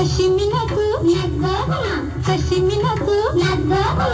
ಸಸಿಮಿನದು ನಗ್ಗನ ಸಸಿಮಿನದು ನಗ್ಗನ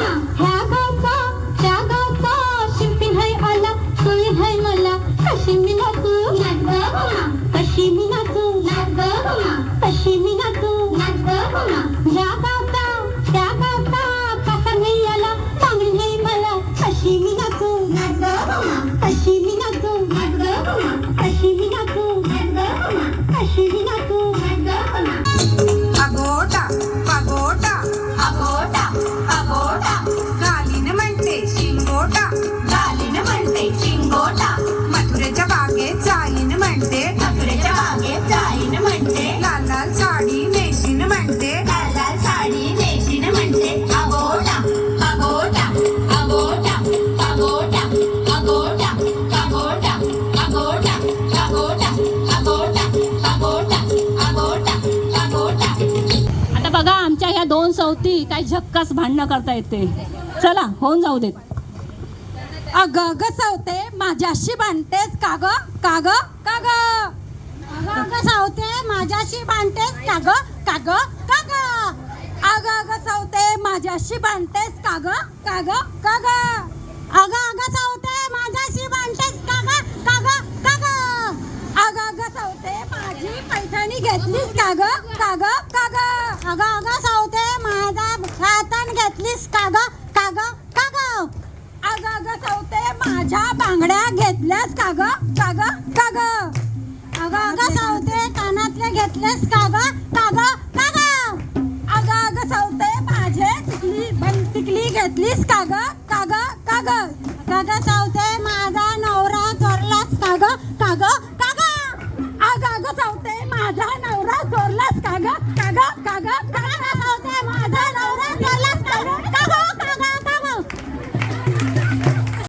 झक्कास भांडणं करता येते चला होऊन जाऊ देत अगं ग सावते माझ्याशी भांडतेस का ग का ग का ग सावते माझ्याशी भांडतेस का ग का ग का ग सावते माझ्याशी भांडतेस का ग का ग का ग अगं अगं सावते माझ्याशी भांडतेस का ग का ग का ग अगं सावते माझी पैठणी घेतलीस का ग का ग का ग घेतलीस का ग का ग का ग अग अग सावते माझ्या बांगड्या घेतल्यास का ग का ग का ग अगं अग सावते कानातले घेतलेस का ग का ग का ग अग अग सावते माझे टिकली बन टिकली घेतलीस का ग का ग का ग का ग